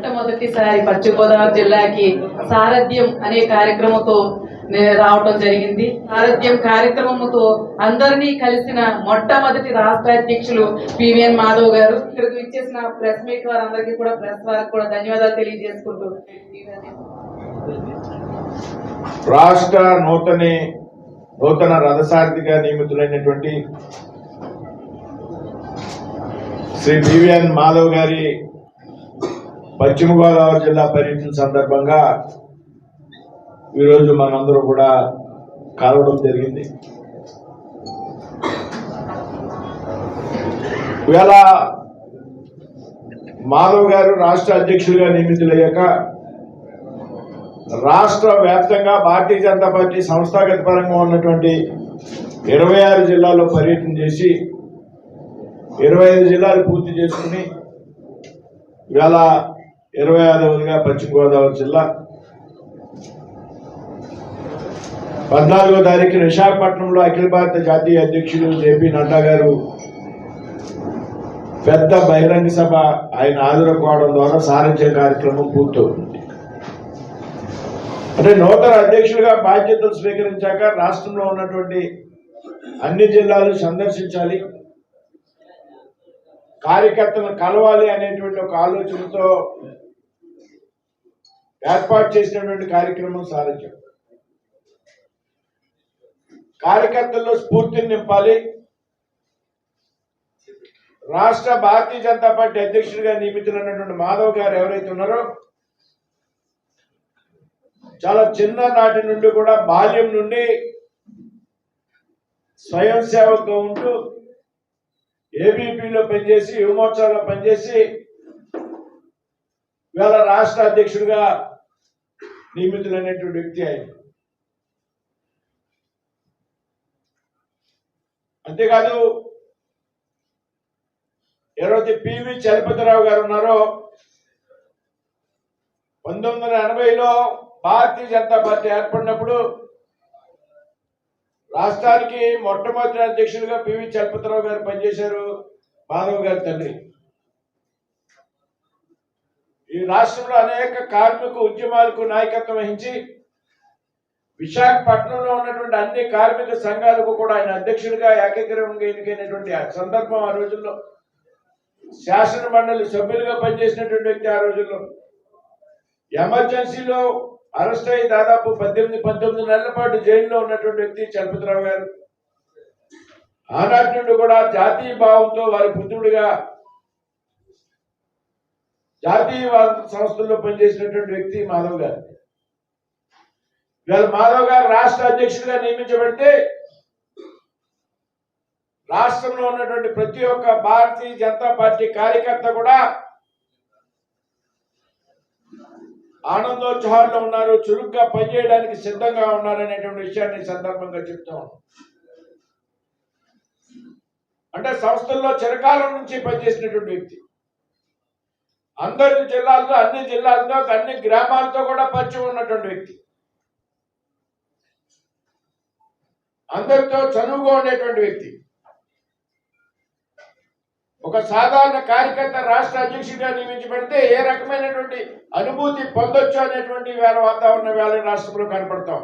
మొట్టమొదటిసారి పశ్చిమ గోదావరి జిల్లాకి సారథ్యం అనే కార్యక్రమంతో రావడం రావటం జరిగింది. సారథ్యం కార్యక్రమంతో అందరినీ కలిసిన మొట్టమొదటి రాష్ట్ర అధ్యక్షులు పివిఎన్ మాధవ్ గారు ఇక్కడికి ఇచ్చేసిన ప్రెస్ మీట్ వారందరికీ కూడా ప్రెస్ వారికి కూడా ధన్యవాదాలు తెలియజేసుకుంటూ రాష్ట్ర నూతన నూతన రథసారథిగా నియమితులైనటువంటి Shri B V N Madhav గారి పశ్చిమ గోదావరి జిల్లా పర్యటన సందర్భంగా ఈరోజు మనందరూ కూడా కలవడం జరిగింది. ఇవాళ మాధవ్ గారు రాష్ట్ర అధ్యక్షుడిగా నియమితులయ్యాక రాష్ట్ర వ్యాప్తంగా భారతీయ జనతా పార్టీ సంస్థాగత పరంగా ఉన్నటువంటి ఇరవై ఆరు జిల్లాల్లో పర్యటన చేసి ఇరవై ఐదు జిల్లాలు పూర్తి చేసుకుని ఇవాళ ఇరవై ఐదవదిగా పశ్చిమ గోదావరి జిల్లా. పద్నాలుగో తారీఖున విశాఖపట్నంలో అఖిల భారత జాతీయ అధ్యక్షులు జేపీ నడ్డా గారు పెద్ద బహిరంగ సభ ఆయన హాజరుకోవడం ద్వారా సారథ్య కార్యక్రమం పూర్తవుతుంది. అంటే నూతన అధ్యక్షుడిగా బాధ్యతలు స్వీకరించాక రాష్ట్రంలో ఉన్నటువంటి అన్ని జిల్లాలు సందర్శించాలి. కార్యకర్తలను కలవాలి అనేటువంటి ఒక ఆలోచనతో ఏర్పాటు చేసినటువంటి కార్యక్రమం సారథ్యం కార్యకర్తల్లో స్ఫూర్తిని నింపాలి. రాష్ట్ర భారతీయ జనతా పార్టీ అధ్యక్షుడిగా నియమితులైనటువంటి మాధవ్ గారు ఎవరైతే ఉన్నారో చాలా చిన్ననాటి నుండి కూడా బాల్యం నుండి స్వయం సేవతో ఉంటూ ఏబీపీలో పనిచేసి యువమోర్చాలో పనిచేసి ఇవాళ రాష్ట్ర అధ్యక్షుడిగా నియమితులైనటువంటి వ్యక్తి ఆయన. అంతేకాదు ఎవరైతే పివి చలపతిరావు గారు ఉన్నారో పంతొమ్మిది వందల ఎనభైలో భారతీయ జనతా పార్టీ ఏర్పడినప్పుడు రాష్ట్రానికి మొట్టమొదటి అధ్యక్షుడిగా పివి చలపతిరావు గారు పనిచేశారు మాధవ్ గారి తండ్రి. ఈ రాష్ట్రంలో అనేక కార్మిక ఉద్యమాలకు నాయకత్వం వహించి విశాఖపట్నంలో ఉన్నటువంటి అన్ని కార్మిక సంఘాలకు కూడా ఆయన అధ్యక్షుడిగా ఏకగ్రీవంగా ఎన్నికైనటువంటి సందర్భం ఆ రోజుల్లో శాసన మండలి సభ్యులుగా పనిచేసినటువంటి వ్యక్తి ఆ రోజుల్లో. ఎమర్జెన్సీలో అరెస్ట్ అయ్యి దాదాపు పద్దెనిమిది పంతొమ్మిది నెలల పాటు జైల్లో ఉన్నటువంటి వ్యక్తి చలపతిరావు గారు. ఆనాటి నుండి కూడా జాతీయ భావంతో వారి పుత్రుడిగా జాతీయవాద సంస్థల్లో పనిచేసినటువంటి వ్యక్తి మాధవ్ గారు. ఇవాళ మాధవ్ గారు రాష్ట్ర అధ్యక్షుడిగా నియమించబడితే రాష్ట్రంలో ఉన్నటువంటి ప్రతి ఒక్క భారతీయ జనతా పార్టీ కార్యకర్త కూడా ఆనందోత్సాహాల్లో ఉన్నారు చురుగ్గా పనిచేయడానికి సిద్ధంగా ఉన్నారనేటువంటి విషయాన్ని సందర్భంగా చెప్తాం అంటే సంస్థల్లో చిరకాలం నుంచి పనిచేసినటువంటి వ్యక్తి. అందరి జిల్లాలతో అన్ని జిల్లాలతో అన్ని గ్రామాలతో కూడా పరిచయం ఉన్నటువంటి వ్యక్తి. అందరితో చనువుగా ఉండేటువంటి వ్యక్తి. ఒక సాధారణ కార్యకర్త రాష్ట్ర అధ్యక్షుడిగా నియమించబడితే ఏ రకమైనటువంటి అనుభూతి పొందొచ్చు అనేటువంటి వేళ వాతావరణ వేళ రాష్ట్రంలో కనపడతాం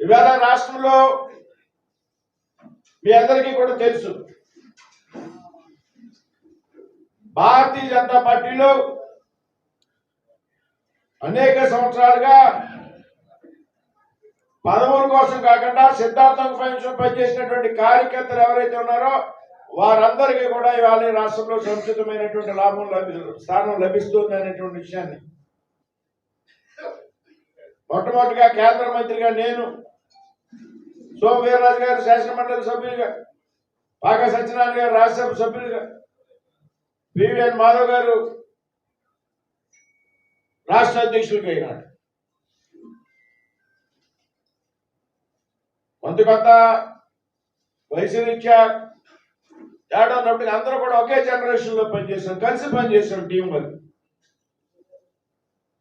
ఇవాళ రాష్ట్రంలో మీ అందరికీ కూడా తెలుసు. భారతీయ జనతా పార్టీలో అనేక సంవత్సరాలుగా పదవుల కోసం కాకుండా సిద్ధాంతం కోసం పనిచేసినటువంటి కార్యకర్తలు ఎవరైతే ఉన్నారో వారందరికీ కూడా ఇవాళ రాష్ట్రంలో సంచితమైనటువంటి లాభం లభి స్థానం లభిస్తుంది అనేటువంటి విషయాన్ని. మొట్టమొదటిగా కేంద్ర మంత్రిగా నేను సోమ వీర్రాజు గారు శాసనమండలి సభ్యులుగా పాక సత్యనారాయణ గారు రాజ్యసభ సభ్యులుగా పివిఎన్ మాధవ్ గారు రాష్ట్ర అధ్యక్షుడిగా అయినాడు కొంత కొంత వయసు రీత్యా తేడా అందరూ కూడా ఒకే జనరేషన్లో పనిచేసాం కలిసి పనిచేసాం టీం వర్క్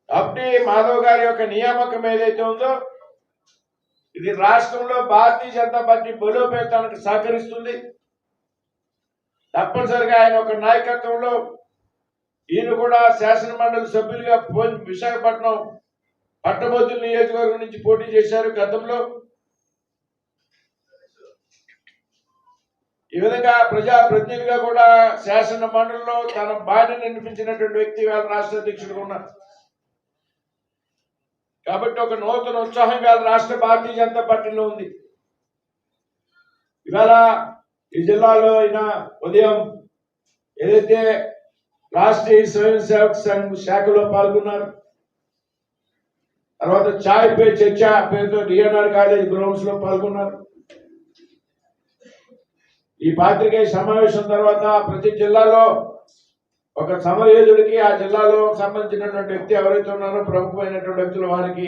కాబట్టి మాధవ్ గారి యొక్క నియామకం ఏదైతే ఉందో ఇది రాష్ట్రంలో భారతీయ జనతా పార్టీ బలోపేతానికి సహకరిస్తుంది. తప్పనిసరిగా ఆయన ఒక నాయకత్వంలో ఈయన కూడా శాసన మండలి సభ్యులుగా పో- విశాఖపట్నం పట్టభద్రుల నియోజకవర్గం నుంచి పోటీ చేశారు గతంలో. ఈ విధంగా ప్రజా ప్రతినిధిగా కూడా శాసన మండలిలో తన బాధ్యత నిర్మించినటువంటి వ్యక్తి వాళ్ళ రాష్ట్ర అధ్యక్షుడుగా ఉన్నారు. కాబట్టి ఒక నూతన ఉత్సాహం ఇవాళ రాష్ట్ర భారతీయ జనతా పార్టీలో ఉంది. ఇవాళ ఈ జిల్లాలో అయిన ఉదయం ఏదైతే రాష్ట్రీయ స్వయం సేవక సంఘ శాఖలో పాల్గొన్నారు తర్వాత చాయ్ పే చర్చ పేరుతో డిఎన్ఆర్ కాలేజ్ గ్రౌండ్స్లో పాల్గొన్నారు. ఈ పాత్రికేయ సమావేశం తర్వాత ప్రతి జిల్లాలో ఒక సమయోధుడికి ఆ జిల్లాలో సంబంధించినటువంటి వ్యక్తి ఎవరైతే ఉన్నారో ప్రముఖమైనటువంటి వ్యక్తులు వారికి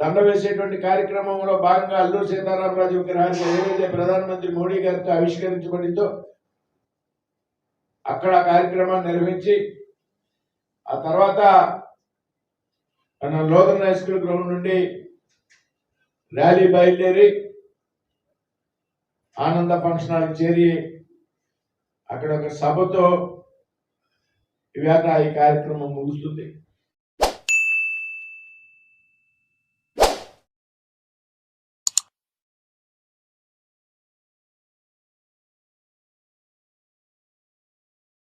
దండ వేసేటువంటి కార్యక్రమంలో భాగంగా అల్లూరు సీతారామరాజు విగ్రహాన్ని ఏదైతే ప్రధానమంత్రి మోడీ గారితో ఆవిష్కరించబడిందో అక్కడ కార్యక్రమాన్ని నిర్వహించి ఆ తర్వాత మన లోదన్ హై స్కూల్ గ్రౌండ్ నుండి ర్యాలీ బయలుదేరి ఆనంద ఫంక్షన్ హాల్కి చేరి అక్కడ ఒక సభతో ఇవాళ ఈ కార్యక్రమం ముగుస్తుంది.